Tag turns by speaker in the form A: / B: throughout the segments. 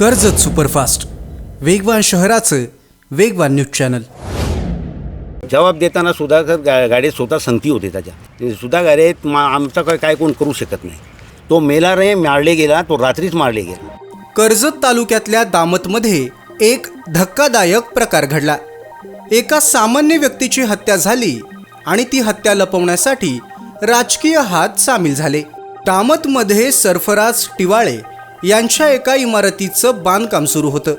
A: Karjat superfast. वेगवान शहराचं वेगवान न्यूज चॅनल.
B: जबाब देताना सुधाकर गा गाडीत स्वतः संगती होते त्याच्या. ते सुधा गाडीत मा आमचा काय काय कोण करू शकत नाही. तो मेला रे मारले गेला तो रात्रीच मारले गेला.
A: कर्जत तालुक्यातल्या दामतमध्ये एक धक्कादायक प्रकार घडला. एका सामान्य व्यक्तीची हत्या झाली आणि ती हत्या लपवण्यासाठी राजकीय हात सामील झाले. दामतमध्ये सरफराज टिवाळे यांच्या एका इमारतीचं बांधकाम सुरू होतं.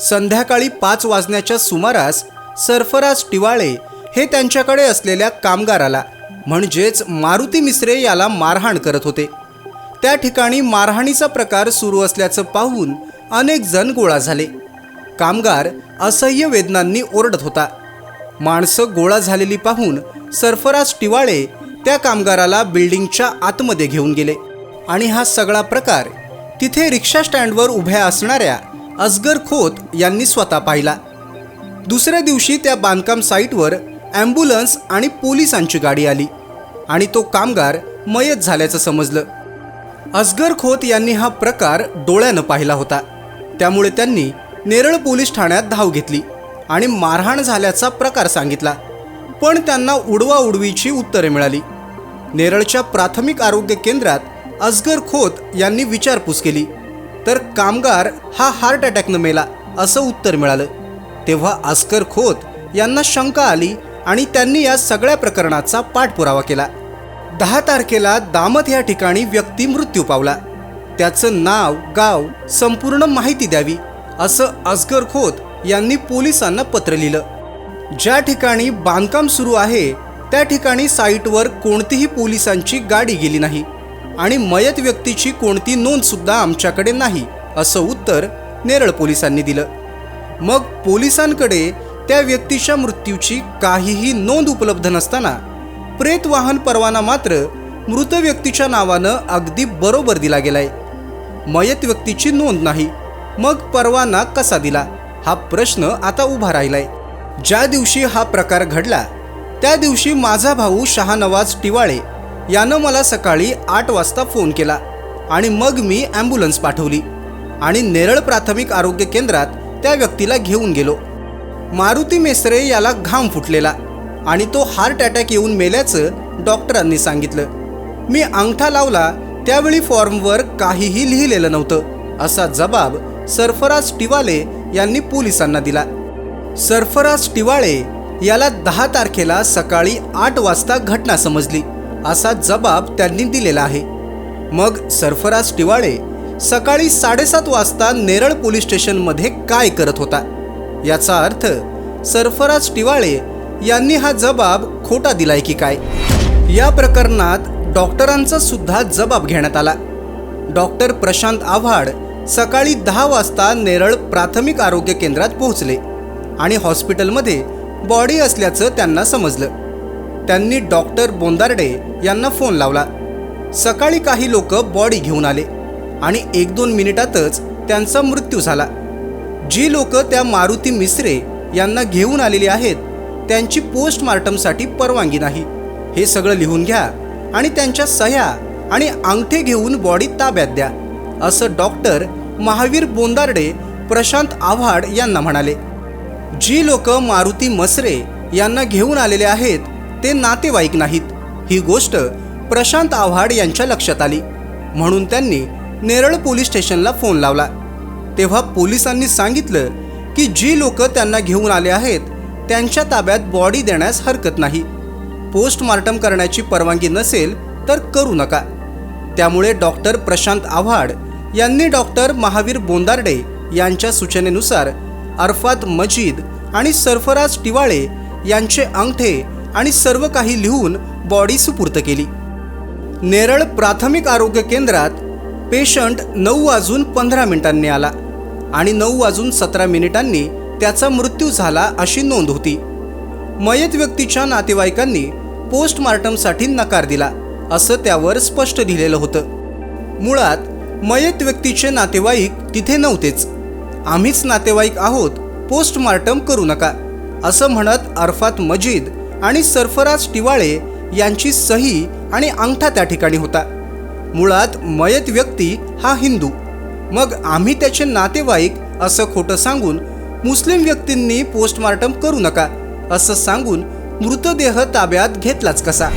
A: संध्याकाळी पाच वाजण्याच्या सुमारास सरफराज टिवाळे हे त्यांच्याकडे असलेल्या कामगाराला म्हणजेच मारुती मिसरे याला मारहाण करत होते. त्या ठिकाणी मारहाणीचा प्रकार सुरू असल्याचं पाहून अनेक जण गोळा झाले. कामगार असह्य वेदनांनी ओरडत होता. माणसं गोळा झालेली पाहून सरफराज टिवाळे त्या कामगाराला बिल्डिंगच्या आतमध्ये घेऊन गेले आणि हा सगळा प्रकार तिथे रिक्षा स्टँडवर उभ्या असणाऱ्या असगर खोत यांनी स्वतः पाहिला. दुसऱ्या दिवशी त्या बांधकाम साईटवर ॲम्ब्युलन्स आणि पोलिसांची गाडी आली आणि तो कामगार मयत झाल्याचं समजलं. असगर खोत यांनी हा प्रकार डोळ्यानं पाहिला होता. त्यामुळे त्यांनी नेरळ पोलीस ठाण्यात धाव घेतली आणि मारहाण झाल्याचा प्रकार सांगितला. पण त्यांना उडवा उडवीची उत्तरे मिळाली. नेरळच्या प्राथमिक आरोग्य केंद्रात अजगर खोत यांनी विचारपूस केली. तर कामगार हा हार्ट अटॅकनं मेला असं उत्तर मिळालं. तेव्हा अस्कर खोत यांना शंका आली आणि त्यांनी या सगळ्या प्रकरणाचा पाठपुरावा केला. दहा तारखेला दामत या ठिकाणी व्यक्ती मृत्यू पावला. त्याचं नाव गाव संपूर्ण माहिती द्यावी असं असगर खोत यांनी पोलिसांना पत्र लिहिलं. ज्या ठिकाणी बांधकाम सुरू आहे त्या ठिकाणी साईटवर कोणतीही पोलिसांची गाडी गेली नाही. आणि मयत व्यक्तीची कोणती नोंद सुद्धा आमच्याकडे नाही असं उत्तर नेरळ पोलिसांनी दिलं. मग पोलिसांकडे त्या व्यक्तीच्या मृत्यूची काहीही नोंद उपलब्ध नसताना प्रेत वाहन परवाना मात्र मृत व्यक्तीच्या नावानं अगदी बरोबर दिला गेलाय. मयत व्यक्तीची नोंद नाही मग परवाना कसा दिला हा प्रश्न आता उभा राहिलाय. ज्या दिवशी हा प्रकार घडला त्या दिवशी माझा भाऊ शहानवाज टिवाळे यानं मला सकाळी आठ वाजता फोन केला आणि मग मी ॲम्ब्युलन्स पाठवली आणि नेरळ प्राथमिक आरोग्य केंद्रात त्या व्यक्तीला घेऊन गेलो. मारुती मेसरे याला घाम फुटलेला आणि तो हार्ट अटॅक येऊन मेल्याचं डॉक्टरांनी सांगितलं. मी अंगठा लावला त्यावेळी फॉर्मवर काहीही लिहिलेलं नव्हतं असा जबाब सरफराज टिवाले यांनी पोलिसांना दिला. सरफराज टिवाळे याला दहा तारखेला सकाळी आठ वाजता घटना समजली. असा जबाब त्यांनी दिलेला आहे. मग सरफराज टिवाळे सकाळी साडेसात वाजता नेरळ पोलीस स्टेशनमध्ये काय करत होता? याचा अर्थ सरफराज टिवाळे यांनी हा जबाब खोटा दिलाय की काय? या प्रकरणात डॉक्टरांचा सुद्धा जबाब घेण्यात आला. डॉक्टर प्रशांत आव्हाड सकाळी दहा वाजता नेरळ प्राथमिक आरोग्य केंद्रात पोहोचले आणि हॉस्पिटलमध्ये बॉडी असल्याचं त्यांना समजलं. त्यांनी डॉक्टर बोंदार्डे यांना फोन लावला. सकाळी काही लोक बॉडी घेऊन आले आणि एक दोन मिनिटातच त्यांचा मृत्यू झाला. जी लोक त्या मारुती मिसरे यांना घेऊन आलेली आहेत त्यांची पोस्टमार्टमसाठी परवानगी नाही. हे सगळं लिहून घ्या आणि त्यांच्या सह्या आणि अंगठे घेऊन बॉडी ताब्यात द्या असं डॉक्टर महावीर बोंदार्डे प्रशांत आव्हाड यांना म्हणाले. जी लोक मारुती मसरे यांना घेऊन आलेले आहेत ते नातेवाईक नाहीत. ही गोष्ट प्रशांत आव्हाड यांच्या लक्षात आली. म्हणून त्यांनी नेरळ पोलीस स्टेशनला फोन लावला. तेव्हा पोलिसांनी सांगितलं की जी लोक त्यांना घेऊन आले आहेत त्यांच्या ताब्यात बॉडी देण्यास हरकत नाही. पोस्टमार्टम करण्याची परवानगी नसेल तर करू नका. त्यामुळे डॉक्टर प्रशांत आव्हाड यांनी डॉक्टर महावीर बोंदार्डे यांच्या सूचनेनुसार अरफात मजीद आणि सरफराज टिवाळे यांचे अंगठे आणि सर्व काही लिहून बॉडी सुपूर्त केली. नेरळ प्राथमिक आरोग्य केंद्रात पेशंट नऊ वाजून पंधरा मिनिटांनी आला आणि नऊ वाजून सतरा मिनिटांनी त्याचा मृत्यू झाला अशी नोंद होती. मयत व्यक्तीच्या नातेवाईकांनी पोस्टमार्टमसाठी नकार दिला असं त्यावर स्पष्ट लिहिलेलं होतं. मुळात मयत व्यक्तीचे नातेवाईक तिथे नव्हतेच. आम्हीच नातेवाईक आहोत पोस्टमार्टम करू नका असं म्हणत अरफात मजीद आणि सरफराज टिवाळे यांची सही आणि अंगठा त्या ठिकाणी होता. मुळात मयत व्यक्ती हा हिंदू. मग आम्ही त्याचे नातेवाईक असं खोटं सांगून मुस्लिम व्यक्तींनी पोस्टमार्टम करू नका असं सांगून मृतदेह ताब्यात घेतलाच कसा?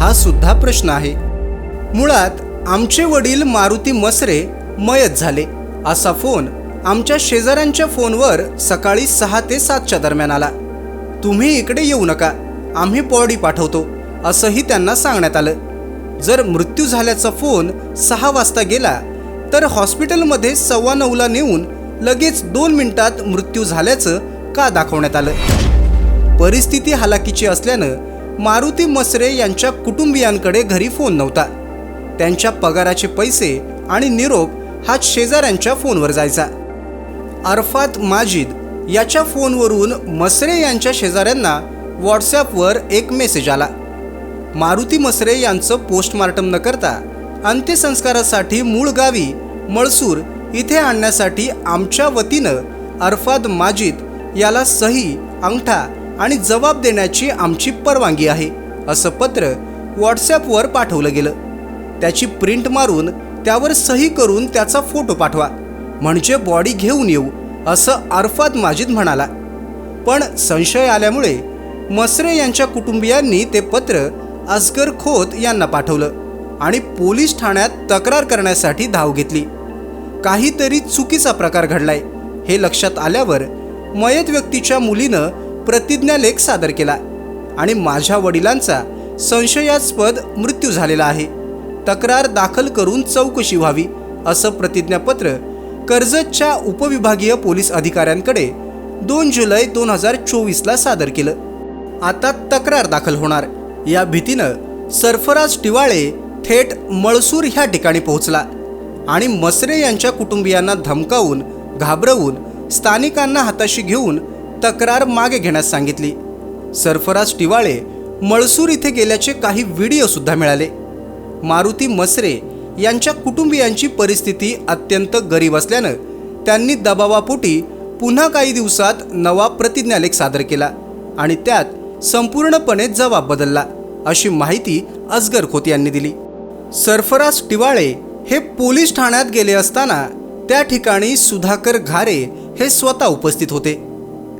A: हा सुद्धा प्रश्न आहे. मुळात आमचे वडील मारुती मसरे मयत झाले असा फोन आमच्या शेजाऱ्यांच्या फोनवर सकाळी सहा ते सातच्या दरम्यान आला. तुम्ही इकडे येऊ नका आम्ही बॉडी पाठवतो असंही त्यांना सांगण्यात आलं. जर मृत्यू झाल्याचा फोन सहा वाजता गेला तर हॉस्पिटलमध्ये सव्वा नऊला नेऊन लगेच दोन मिनिटात मृत्यू झाल्याचं का दाखवण्यात आलं? परिस्थिती हालाकीची असल्यानं मारुती मसरे यांच्या कुटुंबियांकडे घरी फोन नव्हता. त्यांच्या पगाराचे पैसे आणि निरोप हा शेजाऱ्यांच्या फोनवर जायचा. अरफात माजिद याच्या फोनवरून मसरे यांच्या शेजाऱ्यांना व्हॉट्सॲपवर एक मेसेज आला. मारुती मसरे यांचं पोस्टमार्टम न करता अंत्यसंस्कारासाठी मूळ गावी मळसूर इथे आणण्यासाठी आमच्या वतीनं अरफाद माजिद याला सही अंगठा आणि जबाब देण्याची आमची परवानगी आहे असं पत्र व्हॉट्सॲपवर पाठवलं गेलं. त्याची प्रिंट मारून त्यावर सही करून त्याचा फोटो पाठवा म्हणजे बॉडी घेऊन येऊ असं अरफाद माजिद म्हणाला. पण संशय आल्यामुळे मसरे यांच्या कुटुंबियांनी ते पत्र असगर खोत यांना पाठवलं आणि पोलीस ठाण्यात तक्रार करण्यासाठी धाव घेतली. काहीतरी चुकीचा प्रकार घडलाय हे लक्षात आल्यावर मयत व्यक्तीच्या मुलीनं प्रतिज्ञालेख सादर केला आणि माझ्या वडिलांचा संशयास्पद मृत्यू झालेला आहे. तक्रार दाखल करून चौकशी व्हावी असं प्रतिज्ञापत्र कर्जतच्या उपविभागीय पोलीस अधिकाऱ्यांकडे दोन जुलै दोन हजार चोवीसला सादर केलं. आता तक्रार दाखल होणार. या भीतीनं सरफराज टिवाळे थेट मळसूर ह्या ठिकाणी पोहोचला आणि मसरे यांच्या कुटुंबियांना धमकावून घाबरवून स्थानिकांना हाताशी घेऊन तक्रार मागे घेण्यास सांगितली. सरफराज टिवाळे मळसूर इथे गेल्याचे काही व्हिडिओसुद्धा मिळाले. मारुती मसरे यांच्या कुटुंबियांची परिस्थिती अत्यंत गरीब असल्यानं त्यांनी दबावापोटी पुन्हा काही दिवसात नवा प्रतिज्ञालेख सादर केला आणि त्यात संपूर्णपणे जबाब बदलला अशी माहिती अजगर खोत यांनी दिली. सरफराज टिवाळे हे पोलीस ठाण्यात गेले असताना त्या ठिकाणी सुधाकर घारे हे स्वतः उपस्थित होते.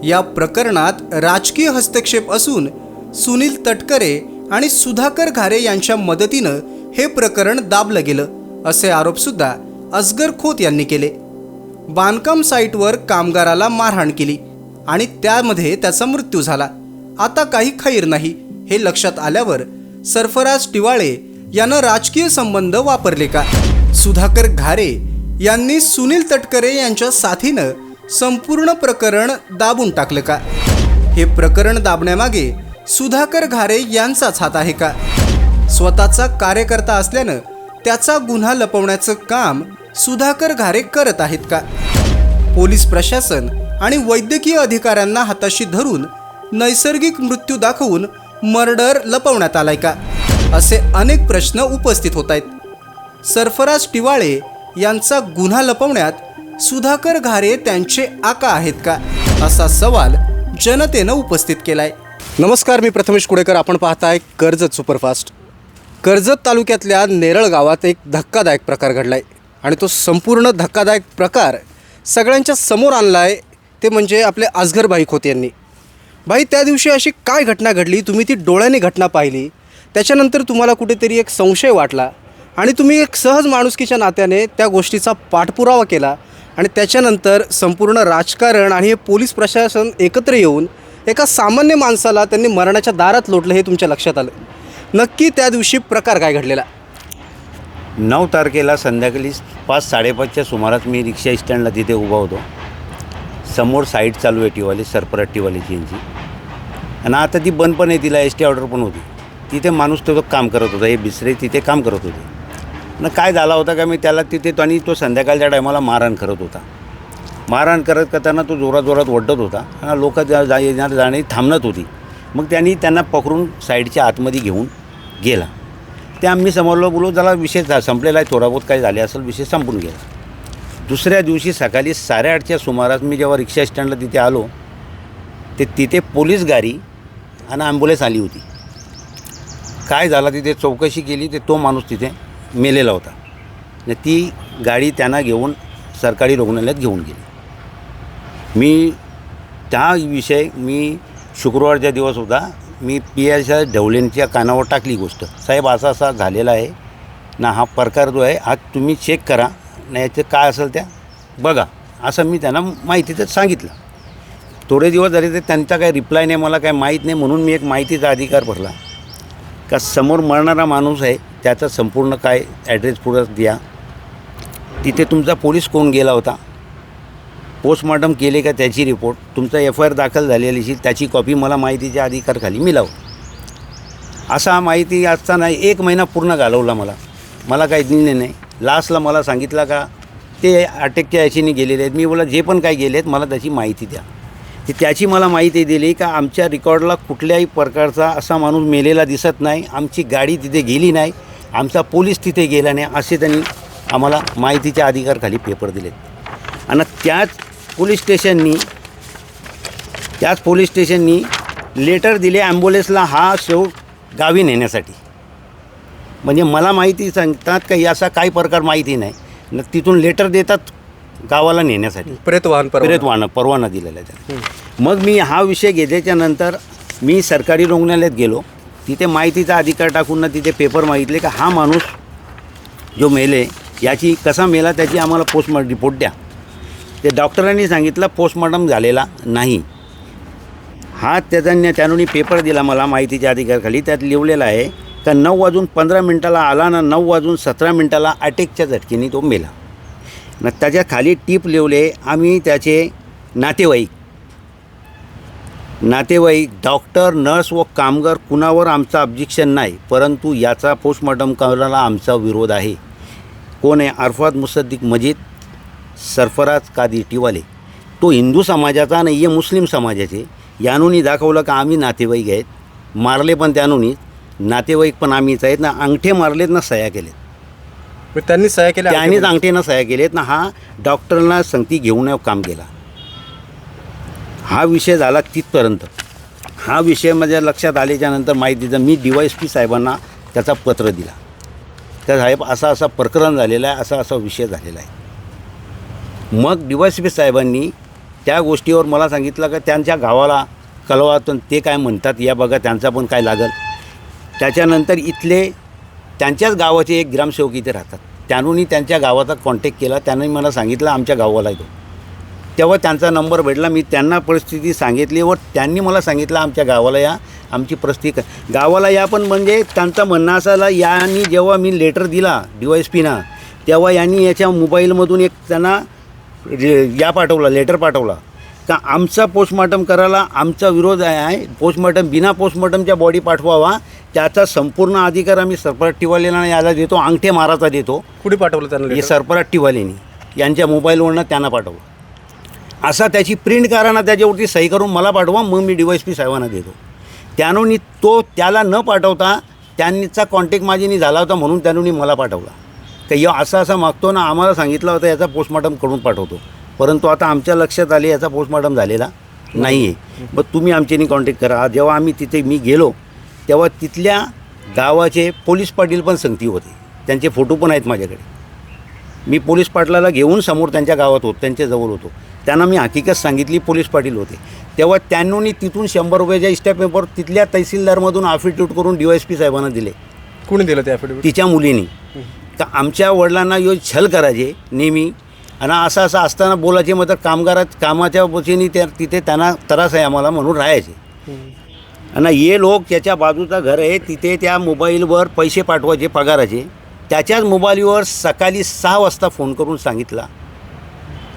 A: या प्रकरणात राजकीय हस्तक्षेप असून सुनील तटकरे आणि सुधाकर घारे यांच्या मदतीनं हे प्रकरण दाबलं गेलं असे आरोपसुद्धा अजगर खोत यांनी केले. बांधकाम साईटवर कामगाराला मारहाण केली आणि त्यामध्ये त्याचा मृत्यू झाला. आता काही खैर नाही हे लक्षात आल्यावर सरफराज टिवाळे यानं राजकीय संबंध वापरले का? सुधाकर घारे यांनी सुनील तटकरे यांच्या साथीनं संपूर्ण प्रकरण दाबून टाकलं का? हे प्रकरण दाबण्यामागे सुधाकर घारे यांचाच हात आहे का? स्वतःचा कार्यकर्ता असल्यानं त्याचा गुन्हा लपवण्याचं काम सुधाकर घारे करत आहेत का? पोलीस प्रशासन आणि वैद्यकीय अधिकाऱ्यांना हाताशी धरून नैसर्गिक मृत्यू दाखवून मर्डर लपवण्यात आलाय का? असे अनेक प्रश्न उपस्थित होत आहेत. सरफराज टिवाळे यांचा गुन्हा लपवण्यात सुधाकर घारे त्यांचे आका आहेत का? असा सवाल जनतेनं उपस्थित केलाय. नमस्कार मी प्रथमेश कुडेकर. आपण पाहताय कर्जत सुपरफास्ट. कर्जत तालुक्यातल्या नेरळ गावात एक धक्कादायक प्रकार घडलाय आणि तो संपूर्ण धक्कादायक प्रकार सगळ्यांच्या समोर आणलाय. ते म्हणजे आपले आजघर बाईक होते यांनी. भाई त्या दिवशी अशी काय घटना घडली? तुम्ही ती डोळ्याने घटना पाहिली. त्याच्यानंतर तुम्हाला कुठेतरी एक संशय वाटला आणि तुम्ही एक सहज माणुसकीच्या नात्याने त्या गोष्टीचा पाठपुरावा केला आणि त्याच्यानंतर संपूर्ण राजकारण आणि हे पोलीस प्रशासन एकत्र येऊन एका सामान्य माणसाला त्यांनी मरणाच्या दारात लोटलं हे तुमच्या लक्षात आलं. नक्की त्या दिवशी प्रकार काय घडलेला?
B: नऊ तारखेला संध्याकाळी पाच साडेपाचच्या सुमारास मी रिक्षा स्टँडला तिथे उभा होतो. समोर साईट चालू आहे टीवाली सरपराट टीवालीची यांची आणि आता ती बंद पण आहे तिला एस टी ऑर्डर पण होती. तिथे माणूस तो काम करत होता हे बिसरे तिथे काम करत होते. न काय झाला होता का मी त्याला तिथे तो आणि तो संध्याकाळच्या टायमाला मारहाण करत होता. मारहाण करत करताना तो जोरात जोरात ओढत होता. आणि लोक जा येणार जाणे थांबणत होती. मग त्यांनी त्यांना पकडून साईडच्या आतमध्ये घेऊन गेला. ते आम्ही समोरलो बोलू त्याला विषय झा- संपलेला आहे थोडा बहुत काही झाले असेल विषय संपून गेला. दुसऱ्या दिवशी सकाळी साडेआठच्या सुमारास मी जेव्हा रिक्षा स्टँडला तिथे आलो ते तिथे पोलीस गाडी आणि ॲम्ब्युलन्स आली होती. काय झालं तिथे चौकशी केली ते तो माणूस तिथे मेलेला होता. आणि ती गाडी त्यांना घेऊन सरकारी रुग्णालयात घेऊन गेली. मी त्या विषय मी शुक्रवारचा दिवस होता मी पी एसच्या ढवलेंच्या कानावर टाकली गोष्ट. साहेब असा असा झालेला आहे. ना हा प्रकार जो आहे हा तुम्ही चेक करा. नाही याचं काय असेल त्या? बघा असं मी त्यांना माहितीचं सांगितलं. थोडे दिवस झाले तर त्यांचा काही रिप्लाय नाही मला काही माहीत नाही म्हणून मी एक माहितीचा अधिकार भरला. का समोर मरणारा माणूस आहे त्याचा संपूर्ण काय ॲड्रेस पुढं द्या. तिथे तुमचा पोलीस कोण गेला होता? पोस्टमॉर्टम केले का त्याची रिपोर्ट तुमचा एफ आय आर दाखल झालेली त्याची कॉपी मला माहितीच्या अधिकारखाली मिळावं. असा माहिती असताना एक महिना पूर्ण घालवला मला. मला काही दिले नाही. लास्टला मला सांगितलं का ते अटकच्या याचीने गेलेले आहेत. मी बोला जे पण काही गेले आहेत मला त्याची माहिती द्या. ते त्याची मला माहिती दिली का आमच्या रेकॉर्डला कुठल्याही प्रकारचा असा माणूस मेलेला दिसत नाही. आमची गाडी तिथे गेली नाही. आमचा पोलीस तिथे गेला नाही. असे त्यांनी आम्हाला माहितीच्या अधिकारखाली पेपर दिलेत. आणि त्याच पोलीस स्टेशननी त्याच पोलीस स्टेशननी लेटर दिले ॲम्ब्युलन्सला हा शव गावी नेण्यासाठी. म्हणजे मला माहिती सांगतात का असा काही प्रकार माहिती नाही. न तिथून लेटर देतात गावाला नेण्यासाठी.
A: प्रेत वाहन
B: प्रेत वाहन परवाना दिलेला आहे त्याला. मग मी हा विषय घेतल्याच्या नंतर मी सरकारी रुग्णालयात गेलो. तिथे माहितीचा अधिकार टाकून ना तिथे पेपर मागितले का हा माणूस जो मेले याची कसा मेला त्याची आम्हाला पोस्टमॉर्टम रिपोर्ट द्या. ते डॉक्टरांनी सांगितलं पोस्टमॉर्टम झालेला नाही. हा त्याचा त्यानुनी पेपर दिला मला माहितीच्या अधिकारखाली. त्यात लिहिलेलं आहे तर नऊ वाजून पंधरा मिनटाला आला ना नऊ वाजून सतरा मिनटाला अटॅकच्या झटकेने तो मेला. न त्याच्याखाली टीप लिवले आम्ही त्याचे नातेवाईक. नातेवाईक डॉक्टर नर्स व कामगार कुणावर आमचं ऑब्जेक्शन नाही परंतु याचा पोस्टमॉर्टम करायला आमचा विरोध आहे. कोण आहे? अरफात मुसद्दिक मजीद सरफराज कादी टिवाले. तो हिंदू समाजाचा नाही आहे मुस्लिम समाजाचे. यानुनी दाखवलं का आम्ही नातेवाईक आहेत. मारले पण त्यानुनीच. नातेवाईक पण आम्हीच आहेत ना अंगठे मारलेत ना सह्या केलेत
A: त्यांनी सह्या केल्या
B: त्यानेच अंगठीनं सह्या केलेत ना हा डॉक्टरना संगती घेऊन काम केला. हा विषय झाला तिथपर्यंत. हा विषय माझ्या लक्षात आल्याच्यानंतर माहिती दिलं मी डी वाय एस पी साहेबांना त्याचा पत्र दिला. त्या साहेब असा असा प्रकरण झालेला आहे असा असा विषय झालेला आहे. मग डी वाय एस पी साहेबांनी त्या गोष्टीवर मला सांगितलं का त्यांच्या गावाला कळवातून ते काय म्हणतात या बघा त्यांचा पण काय लागल. त्याच्यानंतर इथले त्यांच्याच गावाचे एक ग्रामसेवक इथे राहतात. त्यांनी त्यांच्या गावाचा कॉन्टॅक्ट केला. त्यांनी मला सांगितलं आमच्या गावाला येतो. तेव्हा त्यांचा नंबर भेटला. मी त्यांना परिस्थिती सांगितली व त्यांनी मला सांगितलं आमच्या गावाला या. आमची परिस्थिती गावाला या पण म्हणजे त्यांचा म्हणणं असायला यांनी जेव्हा मी लेटर दिला डी वाय एस पीना तेव्हा यांनी याच्या मोबाईलमधून एक त्यांना या पाठवला लेटर पाठवला. का आमचा पोस्टमॉर्टम करायला आमचा विरोध आहे पोस्टमॉर्टम बिना पोस्टमॉर्टमच्या बॉडी पाठवावा. त्याचा संपूर्ण अधिकार आम्ही सरपराट टिवालेला याला देतो. अंगठे माराचा देतो.
A: कुठे पाठवलं त्यांना
B: हे
A: letter?
B: सरपराट टिवालेनी यांच्या मोबाईलवरनं त्यांना पाठवलं. असा त्याची प्रिंट करा ना त्याच्यावरती सही करून मला पाठवा मग मी डी पी साहेबांना देतो. त्यानुनी तो त्याला न पाठवता त्यांचा कॉन्टॅक्ट माझीनी झाला होता म्हणून त्यानुनी मला पाठवला. का या असं असं मागतो ना आम्हाला सांगितलं होतं याचा पोस्टमॉर्टम करून पाठवतो. परंतु आता आमच्या लक्षात आले याचा पोस्टमॉर्टम झालेला नाही आहे मग तुम्ही आमच्यानी कॉन्टॅक्ट करा. जेव्हा आम्ही तिथे मी गेलो तेव्हा तिथल्या गावाचे पोलीस पाटील पण संगती होते. त्यांचे फोटो पण आहेत माझ्याकडे. मी पोलीस पाटलाला घेऊन समोर त्यांच्या गावात होतो त्यांच्याजवळ होतो. त्यांना मी हकीकत सांगितली पोलीस पाटील होते. तेव्हा त्यांनी तिथून शंभर रुपयाच्या स्टॅम्प पेपर तिथल्या तहसीलदारमधून अफिट्यूट करून डी वाय एस पी साहेबांना दिले.
A: कुणी दिलं ते affidavit?
B: तिच्या मुलीनी. तर आमच्या वडिलांना यो छल करायचे नेहमी आणि असं असं असताना बोलायचे मग तर कामगारात कामाच्या वतीने त्या तिथे त्यांना त्रास आहे आम्हाला म्हणून राहायचे. आणि हे लोक त्याच्या बाजूचं घर आहे तिथे त्या मोबाईलवर पैसे पाठवायचे पगाराचे. त्याच्याच मोबाईलवर सकाळी सहा वाजता फोन करून सांगितला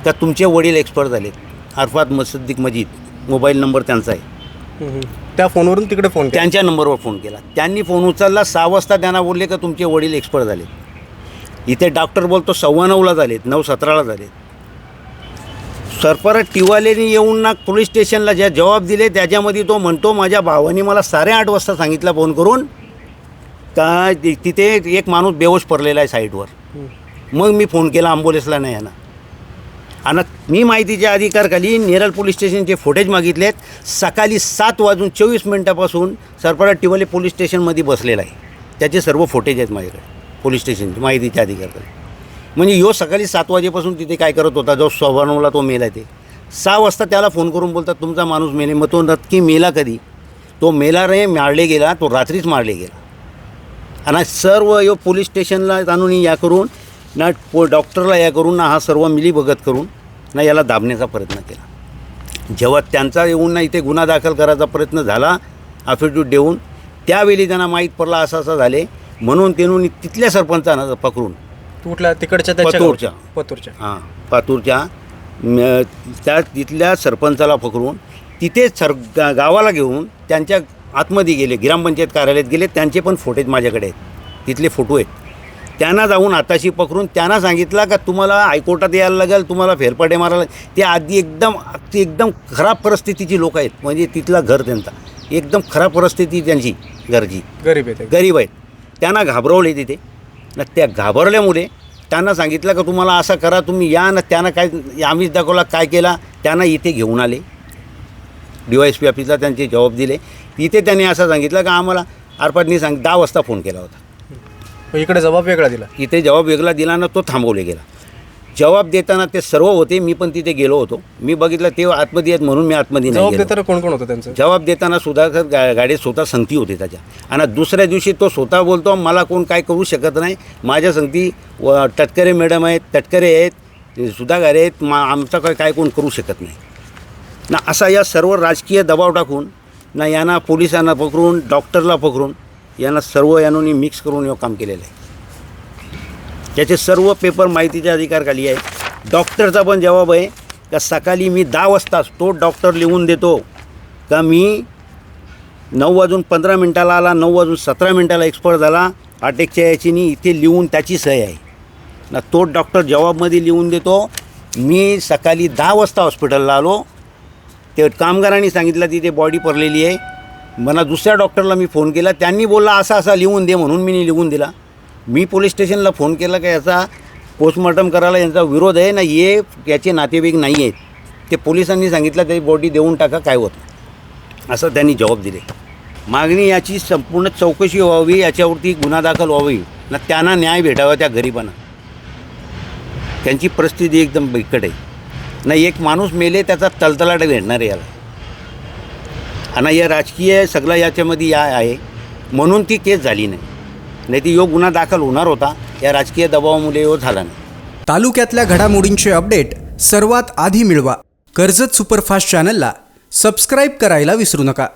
B: का तुमचे वडील एक्सपर्ट झाले अरफात मसद्दिक मजीद मोबाईल नंबर त्यांचा आहे.
A: त्या फोनवरून तिकडे फोन
B: त्यांच्या नंबरवर फोन केला. त्यांनी फोन उचलला सहा वाजता त्यांना बोलले का तुमचे वडील एक्सपर्ट झाले इथे डॉक्टर बोलतो सव्वा नऊला झालेत नऊ सतराला झालेत. सरपरा टिवालेने येऊन ना पोलीस स्टेशनला ज्या जबाब दिले त्याच्यामध्ये तो म्हणतो माझ्या भावाने मला साडेआठ वाजता सांगितलं फोन करून का तिथे एक माणूस बेहोश पडलेला आहे साईडवर मग मी फोन केला ॲम्ब्युलन्सला नाही यांना आणि मी माहितीच्या अधिकारखाली नेरळ पोलीस स्टेशनचे फुटेज मागितलेत. सकाळी सात वाजून चोवीस मिनटापासून सरपरा टिवाले पोलीस स्टेशनमध्ये बसलेला आहे. त्याचे सर्व फुटेज आहेत माझ्याकडे. पोलीस स्टेशनची माहितीच्या अधिकारखाली म्हणजे यो सकाळी सात वाजेपासून तिथे काय करत होता जो सव्वानऊला तो मेला ते. सहा वाजता त्याला फोन करून बोलतात तुमचा माणूस मेले. मग तो नक्की मेला कधी? तो मेला रे मारले गेला तो रात्रीच मारले गेला. आणि सर्व यो पोलीस स्टेशनला आणून या करून ना पो डॉक्टरला या करून ना हा सर्व मिलीभगत करून ना याला दाबण्याचा प्रयत्न केला. जेव्हा त्यांचा येऊन ना इथे गुन्हा दाखल करायचा प्रयत्न झाला अफिडेविट देऊन त्यावेळी त्यांना माहीत पडला असं असं झाले. म्हणून त्यांनी तिथल्या सरपंचानं पकडून
C: कुठला तिकडच्या त्याच्या
B: पतूरच्या.
C: गावच्या. पतूरच्या.
B: हां पातूरच्या म, त्या तिथल्या सरपंचाला पकडून तिथे सर गा गावाला घेऊन त्यांच्या आतमध्ये गेले ग्रामपंचायत कार्यालयात गेले त्यांचे पण फोटेज माझ्याकडे आहेत. तिथले फोटो आहेत. त्यांना जाऊन आताशी पकडून त्यांना सांगितलं का तुम्हाला हायकोर्टात यायला लागेल तुम्हाला फेरफाटे मारायला ते आधी एकदम अगदी एकदम खराब परिस्थितीची लोक आहेत. म्हणजे तिथलं घर त्यांचा. एकदम खराब परिस्थिती त्यांची घरची.
C: गरीब आहे ते.
B: गरीब आहेत. त्यांना घाबरवले तिथे. ना त्या घाबरल्यामुळे त्यांना सांगितलं का तुम्हाला असं करा तुम्ही या ना त्यांना काय आम्हीच दाखवला काय केला त्यांना इथे घेऊन आले. डी वाय एस पी ऑफिसला त्यांचे जबाब दिले. तिथे त्यांनी असं सांगितलं का आम्हाला आरपाटनी सांग दहा वाजता फोन केला होता.
C: इकडे जबाब वेगळा दिला.
B: इथे जबाब वेगळा दिला ना तो थांबवले गेला. जबाब देताना ते सर्व होते मी पण तिथे गेलो होतो. मी बघितलं ते आतमध्ये आहेत म्हणून मी आतमध्ये नाही
C: जबाब
B: गेलो.
C: देताना कोण कोण होतं त्यांचं?
B: जबाब देताना सुधाकर गा गाडी स्वतः संगती होते त्याच्या. आणि दुसऱ्या दिवशी तो स्वतः बोलतो मला कोण काय करू शकत नाही. माझ्या संगती व तटकरे मॅडम आहेत तटकरे आहेत सुधाकर आहेत मा आमचं काय काय कोण करू शकत नाही. ना असा या सर्व राजकीय दबाव टाकून ना यांना पोलिसांना पकडून डॉक्टरला पकडून यांना सर्व यांनी मिक्स करून हे काम केलेलं आहे. त्याचे सर्व पेपर माहितीच्या अधिकारखाली आहे. डॉक्टरचा पण जबाब आहे का सकाळी मी दहा वाजताच तो डॉक्टर लिहून देतो का मी नऊ वाजून पंधरा मिनटाला आला नऊ वाजून सतरा मिनटाला एक्सपर्ट झाला अटॅकच्या याचीनी इथे लिहून त्याची सही आहे. ना तो डॉक्टर जबाबमध्ये लिहून देतो मी सकाळी दहा वाजता हॉस्पिटलला आलो ते कामगारांनी सांगितलं तिथे बॉडी पडलेली आहे. मला दुसऱ्या डॉक्टरला मी फोन केला त्यांनी बोलला असा असा लिहून दे म्हणून मी लिहून दिला. मी पोलीस स्टेशनला फोन केला का याचा पोस्टमॉर्टम करायला यांचा विरोध आहे ना ये याचे नातेवाईक नाही आहेत. ते पोलिसांनी सांगितलं त्याची बॉडी देऊन टाका काय होतं असं त्यांनी जबाब दिले. मागणी याची संपूर्ण चौकशी व्हावी याच्यावरती गुन्हा दाखल व्हावी ना त्यांना न्याय भेटावा त्या गरिबांना. त्यांची परिस्थिती एकदम बिकट आहे. ना एक माणूस मेले त्याचा तलतलाट भेटणार आहे याला. आणि या राजकीय सगळं याच्यामध्ये या आहे. म्हणून ती केस झाली नाही. नाही ती यो गुन्हा दाखल होणार होता. या राजकीय दबावामुळे यो झाला नाही.
A: तालुक्यातल्या घडामोडींचे अपडेट सर्वात आधी मिळवा. कर्जत सुपरफास्ट चॅनलला सबस्क्राईब करायला विसरू नका.